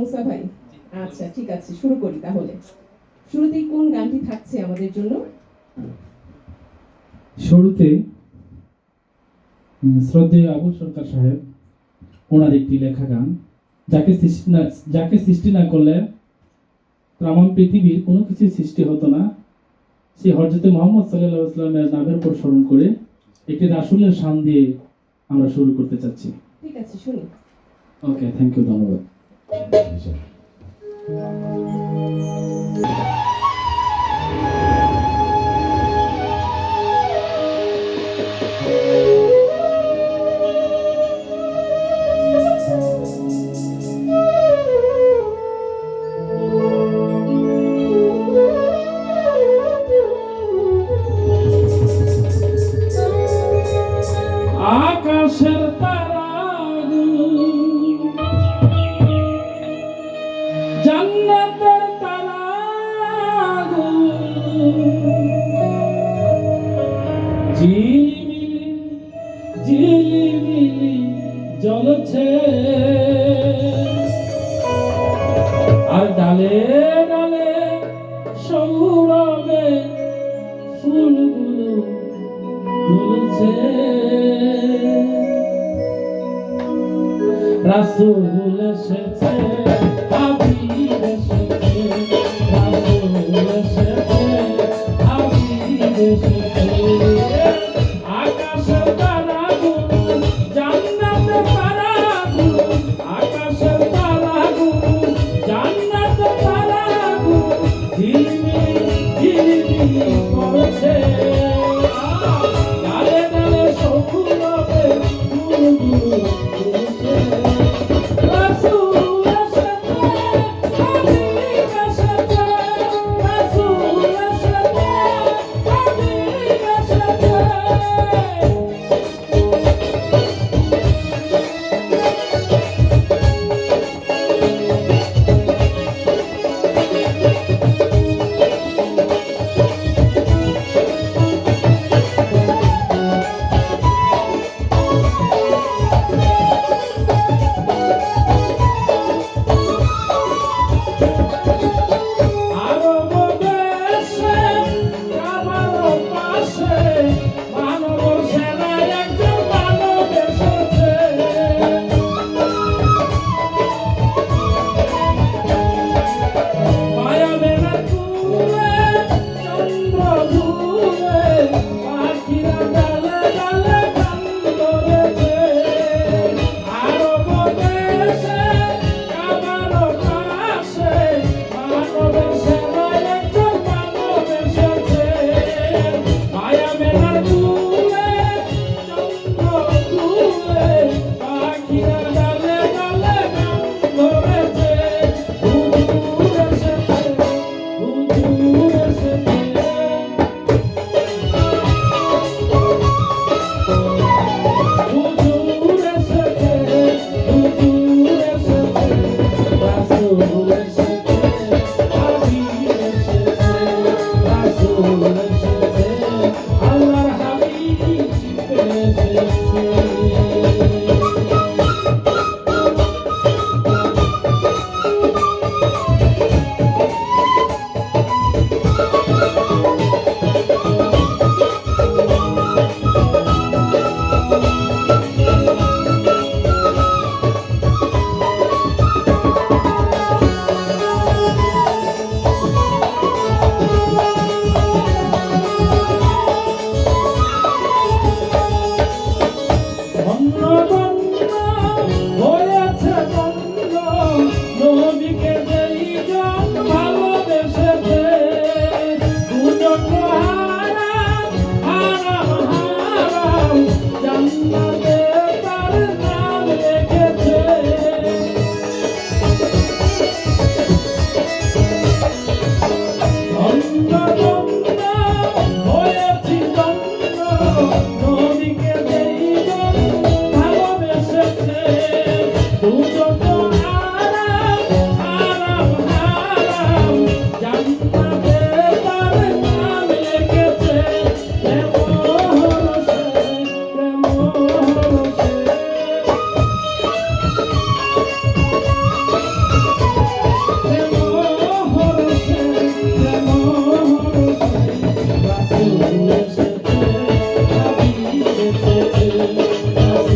মুসা ভাই। আচ্ছা ঠিক আছে শুরু করি তাহলে। শুরুতেই কোন গানটি থাকছে আমাদের জন্য? শুরুতে শ্রদ্ধেয় আবুল সরকার সাহেব ওনার একটি লেখা গান। যাকে সৃষ্টি না যাকে সৃষ্টি না করলে তামাম পৃথিবীর কোনো কিছু সৃষ্টি হতো না। সেই হরজতে মোহাম্মদ সাল্লাহ ইসলামের নামের উপর স্মরণ করে একটি রাসুলের শান দিয়ে আমরা শুরু করতে চাচ্ছি। ঠিক আছে শুনি ওকে থ্যাংক ইউ ধন্যবাদ। 等一。জ্বলছে আর ডালে ডালে সৌরভে ফুলগুলো দুলছে রাসুল এসেছে।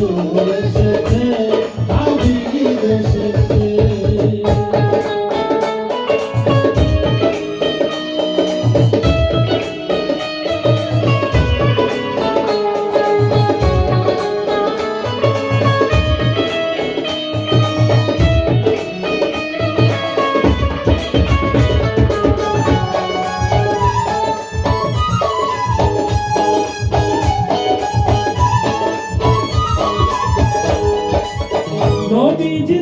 you. নবীজি